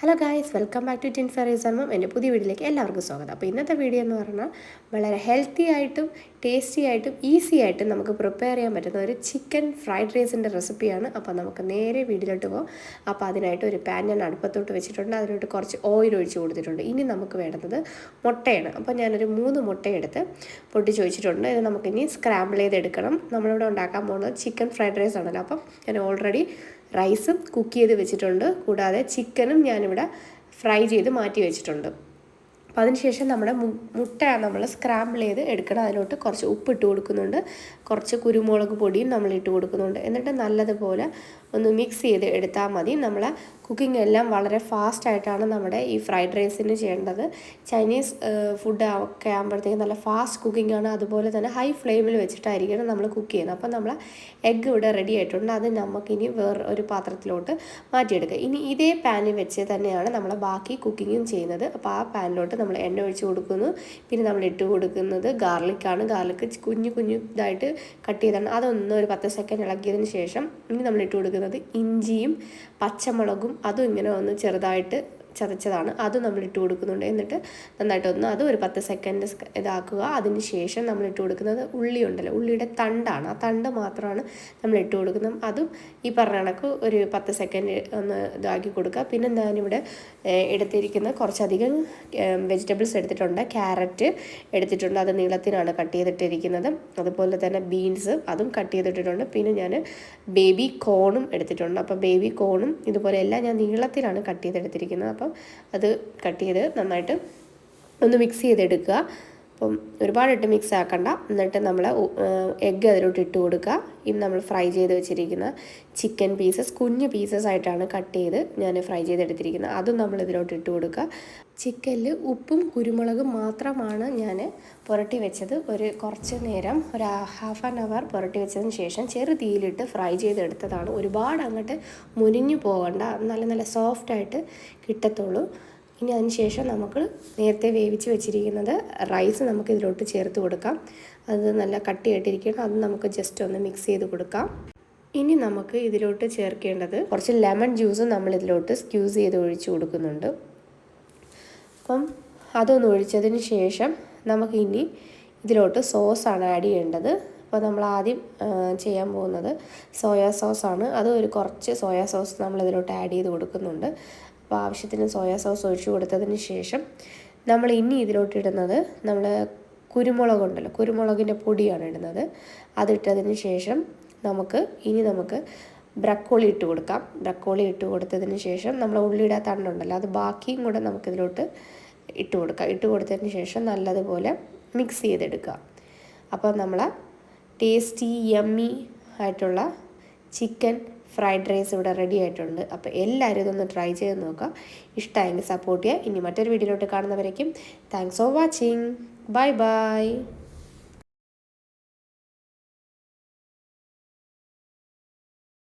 Hello guys welcome back to tin ഫെറീസ് അമ്മം എന്റെ പുതിയ വീഡിയോയിലേക്ക് എല്ലാവർക്കും സ്വാഗതം. അപ്പോൾ ഇന്നത്തെ വീഡിയോ എന്ന് പറഞ്ഞാൽ വളരെ ഹെൽത്തി ആയിട്ടും ടേസ്റ്റി ആയിട്ടും ഈസി ആയിട്ടും നമുക്ക് പ്രിപ്പയർ ചെയ്യാൻ പറ്റുന്ന ഒരു ചിക്കൻ ഫ്രൈഡ് റൈസിന്റെ റെസിപ്പിയാണ് അപ്പോൾ നമുക്ക് നേരെ വീഡിയോയിലോട്ട് പോകാം. അപ്പോൾ അതിനായിട്ട് ഒരു പാൻ ഞാൻ അടുപ്പത്തോട്ട് വെച്ചിട്ടുണ്ട്. അതിലോട്ട് കുറച്ച് ഓയിൽ ഒഴിച്ച് കൊടുത്തിട്ടുണ്ട്. ഇനി നമുക്ക് വേണ്ടത് മുട്ടയാണ്. അപ്പോൾ ഞാനൊരു മൂന്ന് മുട്ടയെടുത്ത് പൊട്ടിച്ച് വെച്ചിട്ടുണ്ട് ഇത് നമുക്കിനി സ്ക്രാമ്പിൾ ചെയ്തെടുക്കണം. നമ്മളിവിടെ ഉണ്ടാക്കാൻ പോകുന്നത് ചിക്കൻ ഫ്രൈഡ് റൈസ് ആണല്ലോ. അപ്പം ഞാൻ ഓൾറെഡി റൈസും കുക്ക് ചെയ്ത് വെച്ചിട്ടുണ്ട്. കൂടാതെ ചിക്കനും ഞാനിവിടെ ഫ്രൈ ചെയ്ത് മാറ്റി വെച്ചിട്ടുണ്ട്. അപ്പോൾ അതിനുശേഷം നമ്മുടെ മുട്ട നമ്മൾ സ്ക്രാമ്പിൾ ചെയ്ത് എടുക്കണം. അതിലോട്ട് കുറച്ച് ഉപ്പ് ഇട്ട് കൊടുക്കുന്നുണ്ട്. കുറച്ച് കുരുമുളക് പൊടിയും നമ്മൾ ഇട്ട് കൊടുക്കുന്നുണ്ട്. എന്നിട്ട് നല്ലതുപോലെ ഒന്ന് മിക്സ് ചെയ്ത് എടുത്താൽ മതി. നമ്മൾ കുക്കിംഗ് എല്ലാം വളരെ ഫാസ്റ്റായിട്ടാണ് നമ്മുടെ ഈ ഫ്രൈഡ് റൈസിന് ചെയ്യേണ്ടത്. ചൈനീസ് ഫുഡ് ഒക്കെ ആകുമ്പോഴത്തേക്കും നല്ല ഫാസ്റ്റ് കുക്കിംഗ് ആണ്. അതുപോലെ തന്നെ ഹൈ ഫ്ലെയിമിൽ വെച്ചിട്ടായിരിക്കണം നമ്മൾ കുക്ക് ചെയ്യുന്നത്. അപ്പം നമ്മൾ എഗ്ഗ് ഇവിടെ റെഡി ആയിട്ടുണ്ട്. അത് നമുക്കിനി വേറെ ഒരു പാത്രത്തിലോട്ട് മാറ്റിയെടുക്കുക ഇനി ഇതേ പാനിൽ വെച്ച് തന്നെയാണ് നമ്മൾ ബാക്കി കുക്കിങ്ങും ചെയ്യുന്നത്. അപ്പോൾ ആ പാനിലോട്ട് നമ്മൾ എണ്ണ ഒഴിച്ച് കൊടുക്കുന്നു. പിന്നെ നമ്മൾ ഇട്ട് കൊടുക്കുന്നത് ഗാർലിക്കാണ് ഗാർലിക്ക് കുഞ്ഞു കുഞ്ഞു ഇതായിട്ട് കട്ട് ചെയ്താണ്. അതൊന്ന് ഒരു പത്ത് സെക്കൻഡ് ഇളക്കിയതിന് ശേഷം ഇനി നമ്മൾ ഇട്ട് കൊടുക്കുന്നത് ഇഞ്ചിയും പച്ചമുളകും. അതും ഇങ്ങനെ ഒന്ന് ചെറുതായിട്ട് ചതച്ചതാണ്. അതും നമ്മൾ ഇട്ട് കൊടുക്കുന്നുണ്ട്. എന്നിട്ട് നന്നായിട്ട് ഒന്ന് അത് ഒരു പത്ത് സെക്കൻഡ് ഇതാക്കുക. അതിന് ശേഷം നമ്മൾ ഇട്ട് കൊടുക്കുന്നത് ഉള്ളി ഉണ്ടല്ലോ. ഉള്ളിയുടെ തണ്ടാണ്. ആ തണ്ട് മാത്രമാണ് നമ്മൾ ഇട്ട് കൊടുക്കുന്നത്. അതും ഈ പറഞ്ഞ കണക്ക് ഒരു പത്ത് സെക്കൻഡ് ഒന്ന് ഇതാക്കി കൊടുക്കുക. പിന്നെ ഞാനിവിടെ എടുത്തിരിക്കുന്ന കുറച്ചധികം വെജിറ്റബിൾസ് എടുത്തിട്ടുണ്ട്. ക്യാരറ്റ് എടുത്തിട്ടുണ്ട്. അത് നീളത്തിനാണ് കട്ട് ചെയ്തിട്ടിരിക്കുന്നത്. അതുപോലെ തന്നെ ബീൻസ് അതും കട്ട് ചെയ്തിട്ടിട്ടുണ്ട്. പിന്നെ ഞാൻ ബേബി കോണും എടുത്തിട്ടുണ്ട്. അപ്പോൾ ബേബി കോണും ഇതുപോലെ എല്ലാം ഞാൻ നീളത്തിലാണ് കട്ട് ചെയ്തെടുത്തിരിക്കുന്നത്. അപ്പം അത് കട്ട് ചെയ്ത് നന്നായിട്ട് ഒന്ന് മിക്സ് ചെയ്തെടുക്കുക. അപ്പം ഒരുപാടിട്ട് മിക്സ് ആക്കണ്ട എന്നിട്ട് നമ്മൾ എഗ്ഗ് അതിലോട്ട് ഇട്ട് കൊടുക്കുക ഇനി നമ്മൾ ഫ്രൈ ചെയ്ത് വെച്ചിരിക്കുന്ന ചിക്കൻ പീസസ് കുഞ്ഞു പീസസ് ആയിട്ടാണ് കട്ട് ചെയ്ത് ഞാൻ ഫ്രൈ ചെയ്തെടുത്തിരിക്കുന്നത്. അതും നമ്മൾ ഇതിലോട്ട് ഇട്ട് കൊടുക്കുക ചിക്കനിൽ ഉപ്പും കുരുമുളകും മാത്രമാണ് ഞാൻ പുരട്ടി വെച്ചത്. ഒരു കുറച്ച് നേരം ഒരു ഹാഫ് ആൻ അവർ പുരട്ടി വെച്ചതിന് ശേഷം ചെറു തീയിലിട്ട് ഫ്രൈ ചെയ്തെടുത്തതാണ്. ഒരുപാട് അങ്ങോട്ട് മുരിഞ്ഞു പോകണ്ട. നല്ല നല്ല സോഫ്റ്റായിട്ട് കിട്ടത്തുള്ളൂ. ഇനി അതിനുശേഷം നമുക്ക് നേരത്തെ വേവിച്ച് വെച്ചിരിക്കുന്നത് റൈസ് നമുക്ക് ഇതിലോട്ട് ചേർത്ത് കൊടുക്കാം. അത് നല്ല കട്ടിയായിട്ടിരിക്കണം. അത് നമുക്ക് ജസ്റ്റ് ഒന്ന് മിക്സ് ചെയ്ത് കൊടുക്കാം. ഇനി നമുക്ക് ഇതിലോട്ട് ചേർക്കേണ്ടത് കുറച്ച് ലെമൺ ജ്യൂസ് നമ്മൾ ഇതിലോട്ട് സ്ക്യൂസ് ചെയ്ത് ഒഴിച്ച് കൊടുക്കുന്നുണ്ട്. അപ്പം അതൊന്ന് ഒഴിച്ചതിന് ശേഷം നമുക്ക് ഇനി ഇതിലോട്ട് സോസാണ് ആഡ് ചെയ്യേണ്ടത്. അപ്പോൾ നമ്മൾ ആദ്യം ചെയ്യാൻ പോകുന്നത് സോയാ സോസാണ് അത് ഒരു കുറച്ച് സോയാ സോസ് നമ്മൾ ഇതിലോട്ട് ആഡ് ചെയ്ത് കൊടുക്കുന്നുണ്ട്. അപ്പോൾ ആവശ്യത്തിന് സോയാ സോസ് ഒഴിച്ച് കൊടുത്തതിന് ശേഷം നമ്മൾ ഇനി ഇതിലോട്ട് ഇടുന്നത് നമ്മൾ കുരുമുളക് ഉണ്ടല്ലോ കുരുമുളകിന്റെ പൊടിയാണ് ഇടുന്നത്. അതിട്ടതിന് ശേഷം നമുക്ക് ഇനി നമുക്ക് ബ്രക്കോളി ഇട്ട് കൊടുക്കാം. ബ്രക്കോളി ഇട്ട് കൊടുത്തതിന് ശേഷം നമ്മൾ ഉള്ളിയുടെ തണ്ടുണ്ടല്ലോ അത് ബാക്കിയും കൂടെ നമുക്കിതിലോട്ട് ഇട്ട് കൊടുക്കാം. ഇട്ട് കൊടുത്തതിന് ശേഷം നല്ലതുപോലെ മിക്സ് ചെയ്തെടുക്കുക. അപ്പോൾ നമ്മൾ ടേസ്റ്റി യമ്മി ആയിട്ടുള്ള ചിക്കൻ ഫ്രൈഡ് റൈസ് ഇവിടെ റെഡി ആയിട്ടുണ്ട്. അപ്പോൾ എല്ലാവരും ഇതൊന്ന് ട്രൈ ചെയ്ത് നോക്കാം. ഇഷ്ടമായെങ്കിൽ സപ്പോർട്ട് ചെയ്യുക. ഇനി മറ്റൊരു വീഡിയോയിലോട്ട് കാണുന്നവരേക്കും thanks for watching bye bye